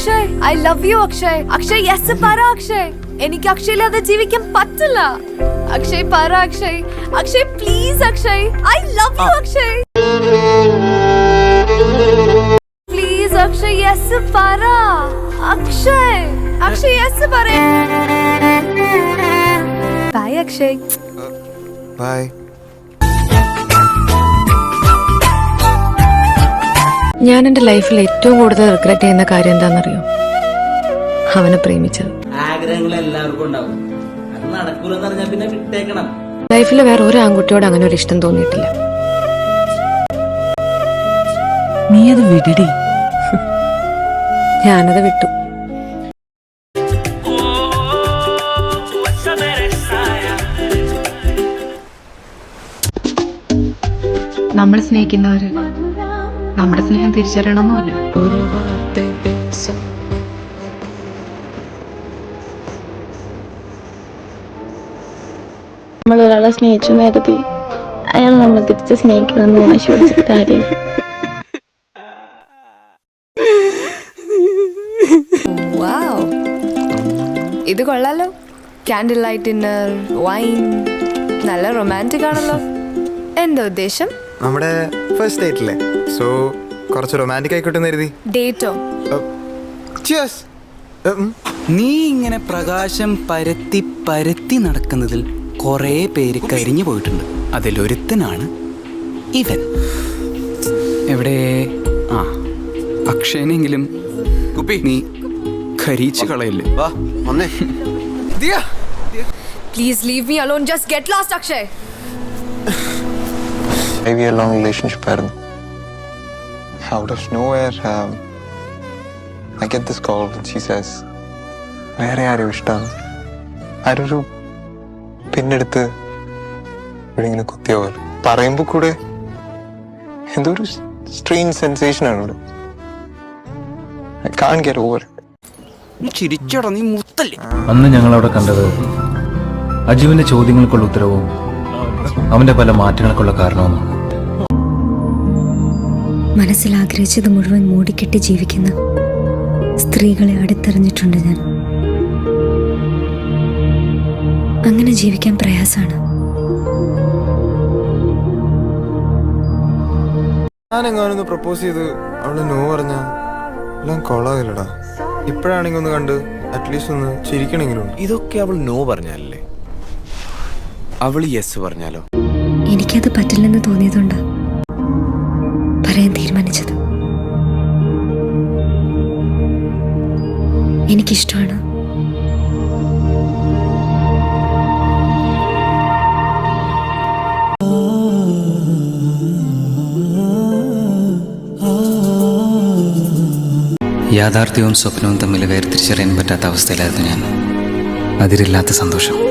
Akshay I love you Akshay. Akshay yes പറ അക്ഷയ്. എനിക്ക് അക്ഷയ് ഇല്ലാതെ ജീവിക്കാൻ പറ്റില്ല. അക്ഷയ് പറ Akshay. Akshay please Akshay. I love you Akshay. Please Akshay yes പറ. അക്ഷയ് അക്ഷയ് യെസ് പറ. ബൈ അക്ഷയ്. ബൈ ഞാൻ എന്റെ ലൈഫിൽ ഏറ്റവും കൂടുതൽ റിഗ്രറ്റ് ചെയ്യുന്ന കാര്യം എന്താണെന്നറിയോ? അവനെ പ്രേമിച്ചത്. ആഗ്രഹങ്ങൾ എല്ലാവർക്കും ഉണ്ടാവും. അത് നടക്കൂലെന്ന് പറഞ്ഞാൽ പിന്നെ വിട്ടേക്കണം. ലൈഫിൽ വേറെ ഒരു ആൺകുട്ടിയോട് അങ്ങനെ ഒരു ഇഷ്ടം തോന്നിയിട്ടില്ല. നീ അത് വിടടി. ഞാനത് വിട്ടു. നമ്മൾ സ്നേഹിക്കുന്നവര് നമ്മുടെ സ്നേഹം തിരിച്ചറിയണമെന്നില്ല നമ്മൾ ഒരാളെ സ്നേഹിച്ചു നേരത്തെ അയാൾ നമ്മൾ തിരിച്ച് സ്നേഹിക്കണമെന്ന് വാശി പിടിച്ചിട്ട് കാര്യം. വാവ് ഇത് കൊള്ളാലോ. ക്യാൻഡിൽ ലൈറ്റ് ഡിന്നർ വൈൻ നല്ല റൊമാന്റിക് ആണല്ലോ. എന്താ ഉദ്ദേശം? നമ്മുടെ ഫസ്റ്റ് ഡേറ്റില്ലേ സോ കുറച്ച് റൊമാന്റിക് ആയിക്കോട്ടെ എന്ന് കരുതി. ഡേറ്റോ ചിയേഴ്സ് നീ ഇങ്ങനെ പ്രകാശം പരത്തി പരത്തി നടക്കുന്നതിൽ കുറേ പേര് കരിഞ്ഞു പോയിട്ടുണ്ട്. അതിലൊരുത്തനാണ് ഇവൻ. എവിടെ? ആ അക്ഷയനെങ്കിലും കുപ്പി നീ ഖരീച്ച് കളയല്ലേ? വാ വന്നേ. Please leave me alone just get last Akshay I we a long relationship ആയിരുന്നു out of nowhere um, I get this call and she says വേറെ ആരും ഇഷ്ടമാണ് ആരൊരു പിന്നെടുത്ത് ഇവിടെ ഇങ്ങനെ കുത്തിയ പോലെ. പറയുമ്പോൾ കൂടെ എന്തോ ഒരു സ്ട്രെയിൻ സെൻസേഷൻ ആണ് ഇവിടെ. ഐ കാൺ ഗെറ്റ് ഓവർ ചിരിച്ചട നീ മുത്തല്ലേ. അന്ന് ഞങ്ങൾ അവിടെ കണ്ടത് അജുവിന്റെ ചോദ്യങ്ങൾക്കുള്ള ഉത്തരവും അവന്റെ പല മാറ്റങ്ങൾക്കുള്ള കാരണവുമാണ്. മനസ്സിൽ ആഗ്രഹിച്ചത് മുഴുവൻ മൂടിക്കെട്ടി ജീവിക്കുന്ന. സ്ത്രീകളെ അടുത്തെറിഞ്ഞിട്ടുണ്ട് ഞാൻ. അങ്ങനെ ജീവിക്കാൻ പ്രയാസമാണ്. ഞാൻ എങ്ങാനൊന്ന് പ്രപ്പോസ് ചെയ്ത് അവൾ നോ പറഞ്ഞ എല്ലാം കൊള്ളാകില്ലടാ ഇപ്പോഴാണെങ്കിൽ ഒന്ന് കണ്ട് അറ്റ്ലീസ്റ്റ് ഒന്ന് ചിരിക്കണെങ്കിലും? ഇതൊക്കെ അവൾ നോ പറഞ്ഞാലല്ലേ? അവൾ യെസ് പറഞ്ഞാലോ? എനിക്കത് പറ്റില്ലെന്ന് തോന്നിയതുകൊണ്ടാ. പറയാൻ തീരുമാനിച്ചത്. എനിക്കിഷ്ടമാണ്. യാഥാർത്ഥ്യവും സ്വപ്നവും തമ്മിൽ വേർതിരിച്ചറിയാൻ പറ്റാത്ത അവസ്ഥയിലായിരുന്നു ഞാൻ. അതിരില്ലാത്ത സന്തോഷം.